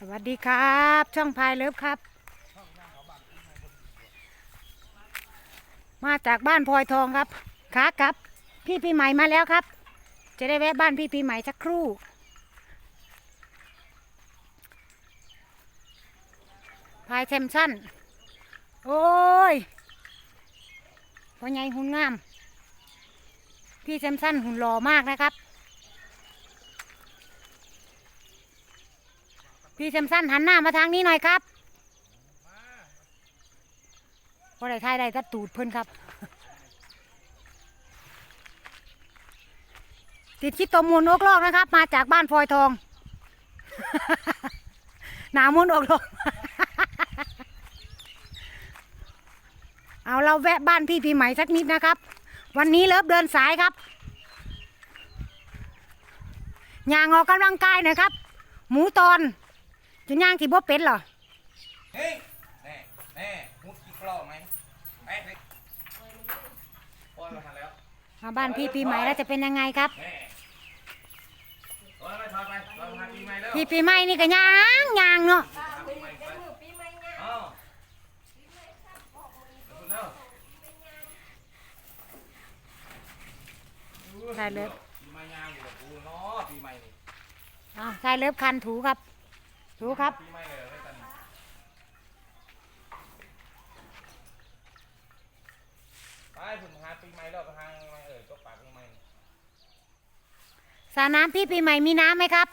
สวัสดีครับ ช่องพายเลิฟครับ มาจากบ้านพลอยทองครับขากลับ พี่ปีใหม่มาแล้วครับ จะได้แวะบ้านพี่ปีใหม่สักครู่ พายแซมสั้นโอ้ยพ่อใหญ่หุ่นงาม พี่แซมสั้นหุ่นหล่อมากนะครับ พี่แซมสั้นหันหน้ามาทางนี้หน่อยครับพอได้ทายได้ก็ตูดเพิ่นครับ ติดคิดตมมูลนกลอกนะครับ มาจากบ้านพลอยทอง หนามูลอกลอกเอาเราแวะบ้านพี่ปีใหม่สักนิดนะครับ วันนี้เลิฟเดินสายครับย่างออกกำลังกายหน่อยครับ หมูตอน จะย่างที่บ่เป็ดเหรอเฮ้ยแน่แน่มุดกี่กล้องไหมแม่เฮ้ยปล่อยมาทันแล้วมาบ้านพี่ปีใหม่แล้วจะเป็นยังไงครับ แน่ปล่อยไปถอยไปถอยมาหาปีใหม่แล้วพี่ปีใหม่นี่ก็ย่างย่างเนาะหาปีใหม่ไปเอ้าคุณเนาะใช่เลิฟปีใหม่ยางอยู่กับกูเนาะปีใหม่นี่อ้าวใช่เลิฟคันถูครับ ถูครับปีใหม่เลยไม่ตันไปผมหาปีใหม่แล้วไปหาปีใหม่เออก็ปากปีใหม่สระน้ำพี่ปีใหม่มีน้ำไหมครับ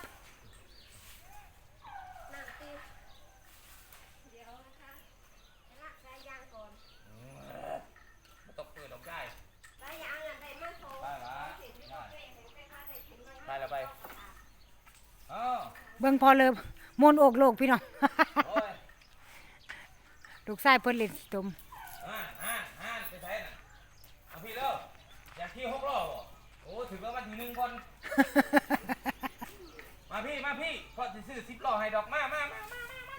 ไม่ต้องเปิดดอกได้ได้ละได้ได้ละไปเอ้าเบิ่งพอเลิฟ มนต์อกโลกพี่น้องโอ้ยลูกชายเพิ่นเล่นสิตมฮ่าฮ่าฮ่าไปใช้น่ะเอาพี่เร็วอยากขี่หกล้อบ่โอ้ถึงแล้ววันที่หนึ่งคนมาพี่มาพี่พอจะซื้อสิบล้อให้ดอกมามามามามามา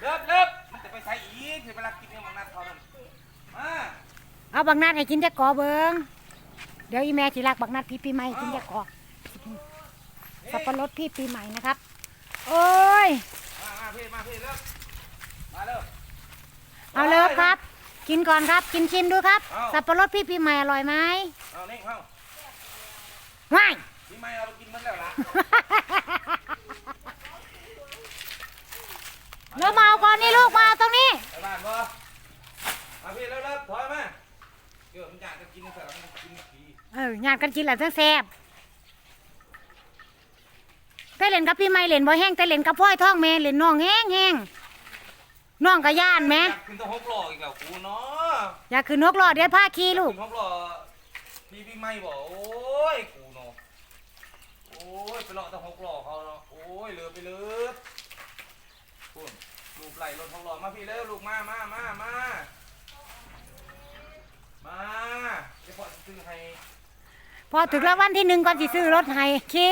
เลิฟเลิฟมันจะไปใช้อีกถึงเวลากินเนี่ยมันนัดเขานั่นมาเอาบักนัดให้กินแต่กอเบิงเดี๋ยวอีแม่สิรักบักนัดพี่ปีใหม่กินแต่กอสับปะรดพี่ปีใหม่นะครับ โอ้ย มามาพี่มาพี่เลิฟมาเร็วเอาเลิฟครับ กินก่อนครับ กินชิมดูครับ เอา สับปะรดพี่ปีใหม่อร่อยไหมเอานี่เข้าว้าย พี่ไม่เอาไปกินมันแล้วล่ะเลิฟมาเอาก่อนนี่ลูกมาเอาตรงนี้ ไปบ้านบ่มาพี่เร็วเลิฟถอยมาเดี๋ยวมันอยากจะกินแต่มันกินผีเออญาติกันกินแหละทั้งแซ่บแต่ เล่นกับพี่ไม่เล่นบ่แห้งแต่เล่นกับพ่อยท้องแม่เล่นน้องแห้งแห้งน้องกับย่านแหม่อยากขึ้นต้องหกล้ออีกแล้วกูเนาะอยากขึ้นนกรอดเดี๋ยวพาขี่ลูกขึ้นหกล้อพี่พี่ไม่บอกโอ้ยกูเนาะโอ้ยไปเลาะต้องหกล้อเขาเนาะโอ้ยเหลือไปเลยคุณลูกไหลรถหกล้อมาพี่เร็วลูกมามามามามาเดี๋ยวพ่อจะซื้อให้พอถึงแล้ววันที่หนึ่งก่อนสิซื้อรถให้ขี่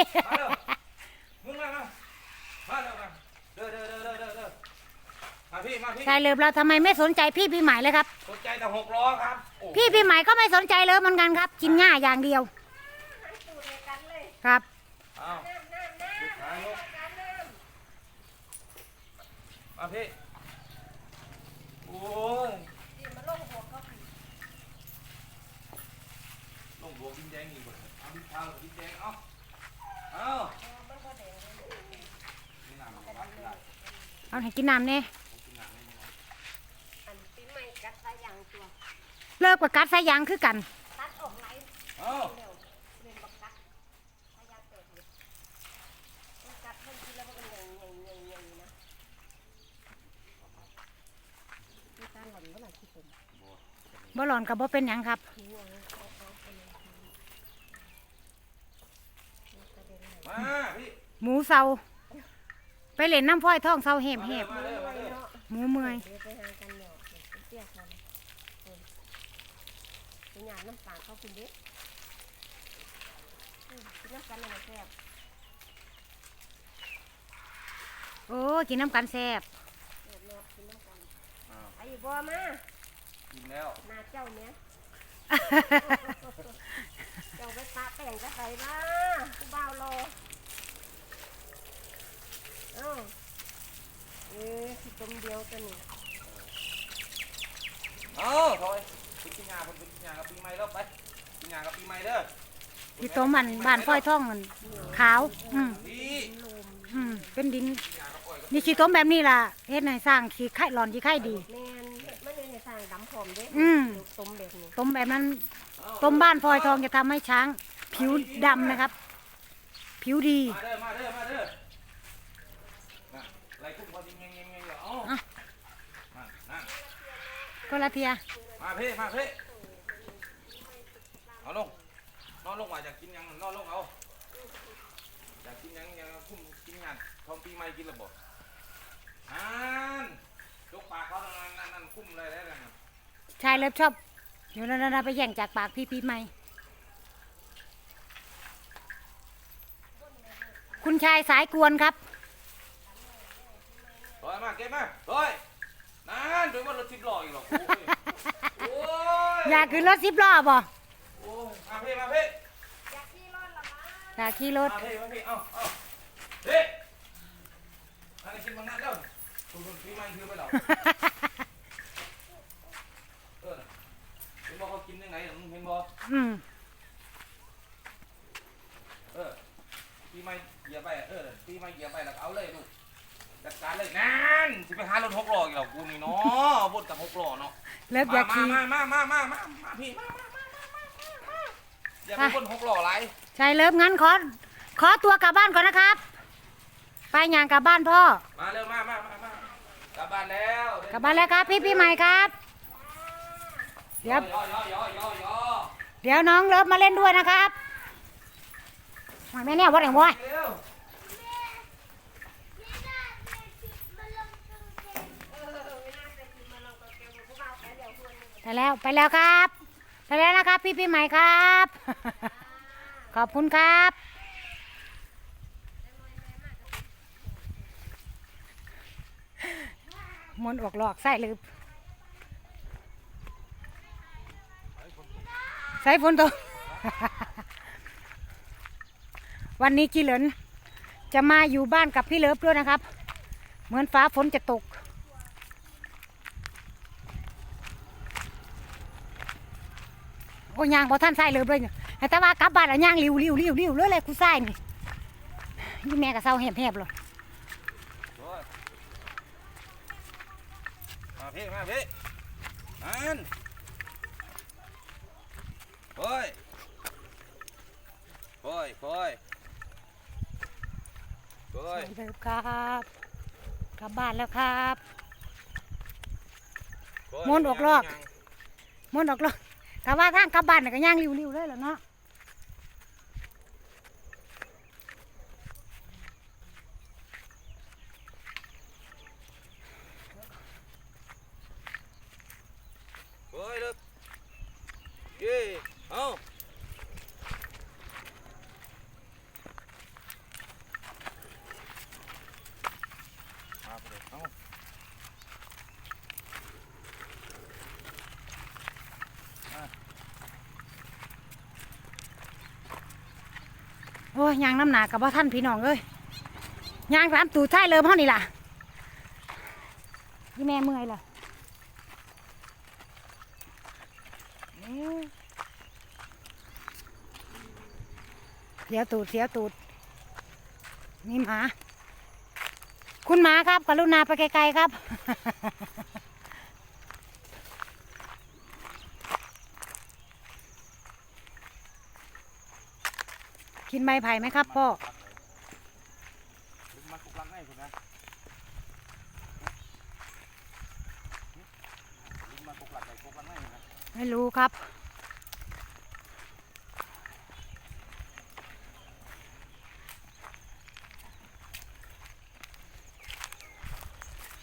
พี่มาพี่ชายเลิฟเราทำไมไม่สนใจพี่ปีใหม่เลยครับ สนใจแต่หกล้อครับโอ้พี่ปีใหม่ก็ไม่สนใจเลยเหมือนกันครับ กินหญ้าอย่างเดียว ครับเอาลูกชายลูกมาพี่โอ้ยลงบวกดินแดงอีกบ่เอาดินเทากับดินแดงเอาเอานี่น้ำมันก็วัดไม่ได้เอาให้กินน้ำเนี่ย กินน้ำไม่ได้ อันปีใหม่กัดตาอย่างตัว เลิกกับกัดสายยางคือกันตัดออกไหลเอาเร็วเรียนบักกัดตายางเติบอยู่มันกัดเพิ่นกินแล้วมันก็ใหญ่ใหญ่ใหญ่ใหญ่นะมีการหล่อนเมื่อไหร่ที่ผมบ่หลอนกับบ่เป็นหยังครับทิ้งเอาเอาเอาไปเลยมันกระเด็นไหลมาพี่หมูเซาไปเล่นน้ำพ้อยท้องเซาเห็บมาเห็เด้อบมาเด้อมาเด้อเนาะหมูเมื่อย เดี๋ยวไปหากันเนาะเดี๋ยวไปเตี้ยกันเออไป หยาดน้ำปลาเขากินเด็กกินน้ำกันอะไรแซ่บโอ้กินน้ำกันแซ่บเออเนาะกินน้ำกันอ้าวไอ้บัวมากินแล้วหน้าเจ้าเนี้ย เจ้าไปปะแป้งจะใส่มากูบ่าวรอตัวนี้เอาถอยไปกินยาคนไปกินยากับปีใหม่แล้วไปกินยากับปีใหม่เด้อที่ต้มมันบ้านพ่อยท่องมันขาว อืมพี่อืมเป็นดินกินยากับอ้อยกับนี่ขี้ต้มแบบนี้ล่ะเฮ็ดให้สร้างขี้ไข่หลอนขี้ไข่ดี แม่นมันเลยในสร้างดำผอมเด้อืม ต้มแบบนี้ต้มแบบนั้นต้มบ้านพลอยทองจะทำให้ช้าง ผิวดำนะครับ ผิวดี มาเด้อมาเด้อมาเด้อน่ะไล่คุ้มเขาจริงๆๆๆๆเอาอะนั่นนั่นก็ละเทีย มาเพ่มาเพ่เอาลงนอนลงว่าอยากกินหยังนอนลงเอาอยากกินหยังยังคุ้มกินหยังทองปีใหม่กินระบบอ่านยกปากเขานั่นนั่นนั่นคุ้มเลยแล้วนั่นน่ะชายเลิฟชอบเดี๋ยวเราไปแย่งจากปากพี่ปีใหม่ คุณชายสายกวนครับถอยมาเก็บมาถอย นั่นถึงว่ารถทิพย์ล้ออีกหรอกโอ้ยโอ้ยอยากขึ้นรถสิบล้อบ่โอ้ยมาเพ่มาเพ่อยากขี่รถละมาอยากขี่รถมาเพ่มาเพ่เอาเอาเฮ้อันนี้กินบางนัดแล้วคุณคุณปีใหม่คือไปหรอเออเห็นบอกเขากินยังไงมึงเห็นบอกอืมเออปีใหม่เหยียบไปเออปีใหม่เหยียบไปแล้วก็เอาเลยลูกจัดการเลยนั่นสิ ไปหารถหกล้ออีกแล้วกูนี่เนาะบดกับหกล้อเนาะเลิฟอยากมาขี่มามามามามามาพี่มามามามามามาอย่าไปบนหกล้อไรชายเลิฟงั้นขอขอตัวกลับบ้านก่อนนะครับ ไปอย่างกลับบ้านพ่อ มาเร็วมามามามากลับบ้านแล้วกลับบ้านแล้วครับ พี่ปีใหม่ครับ เดี๋ยวย่อย่อย่อย่อย่อเดี๋ยวน้องเลิฟมาเล่นด้วยนะครับมาแม่เนี่ยวัดแห่งวอยเร็ว เออไม่น่าจะกินมาลองตัวเกลียวพวกเราไปเดี๋ยวคนนึง ไป แล้วไปแล้วครับ ไปแล้วนะครับ พี่ปีใหม่ครับ ขอบคุณครับมนออกหลอกไส้ลืบใส่ฝนตกวันนี้จีเหลินจะมาอยู่บ้านกับพี่เลิฟด้วยนะครับ เหมือนฟ้าฝนจะตก อ้ยยางพอท่านใส่เลยเลยเนี่ยแต่ว่ากลับบ้านแล้วยางริวริวริวริวเลยเลยกูใส่นี่ยี่แม่ก็เศร้าแหบแหบเลยโอ้ยมาพี่มาพี่อันโอ้ยโอ้ยโอ้ยโอ้ยใส่เลยครับกลับบ้านแล้วครับมนต์ออกรอบมนต์ออกเลยแต่ว่าทางกลับบ้านน่ะก็ย่างริ้วริวเลยแหละเนาะเฮ้ยเด้อเย้เอามาไปเลยเอา โอ้ยยางน้ำหนากับว่าท่านพี่น้องเอ้ยยางสามตูดใช่เลยพ่อนี่ล่ะยี่แม่เมื่อยล่ะเสียตูดเสียตูดนี่หมา คุณหมาครับกรุณาไปไกลๆครับ กินใบไผ่ไหมครับพ่อมาคุกลังให้คุณนะมาคุกลังให้คุกลังให้นะไม่รู้ครับ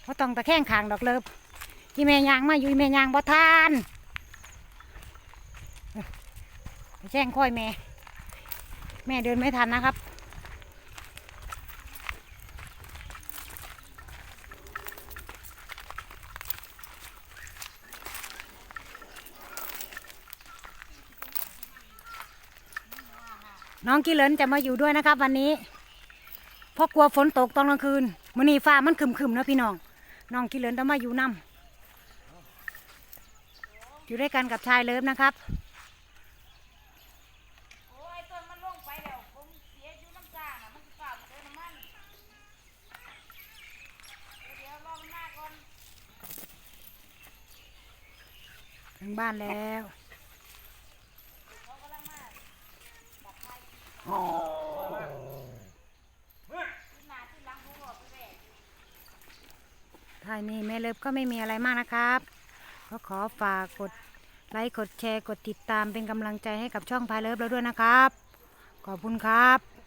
ว่าต้องตะแคงขางดอกเลิบอีแม่ยางมาอยู่อีแม่ยางบ่ทานไปแจ้งค่อยแม่ แม่เดินไม่ทันนะครับ น้องกิเลนจะมาอยู่ด้วยนะครับ วันนี้เพราะกลัวฝนตกตอนกลางคืนมื้อนี้ฟ้ามันคึมๆนะพี่น้อง น้องกิเหลินต้องมาอยู่นำอยู่ด้วยกันกับชายเลิฟนะครับ โอ้ยต้นมันลงไปแล้วผมเสียอยู่น้ำจ้าน่ะมันสิเปล่าเจอน้ำมันเดี๋ยวรอมันมาก่อน ถึงบ้านแล้วถ่าที่หลังผมบอกไปแบกท้ายนี้แม่เลิฟก็ไม่มีอะไรมากนะครับ ก็ขอฝากกดไลค์ กดแชร์ กดติดตามเป็นกำลังใจให้กับช่องพายเลิฟเราด้วยนะครับ ขอบคุณครับ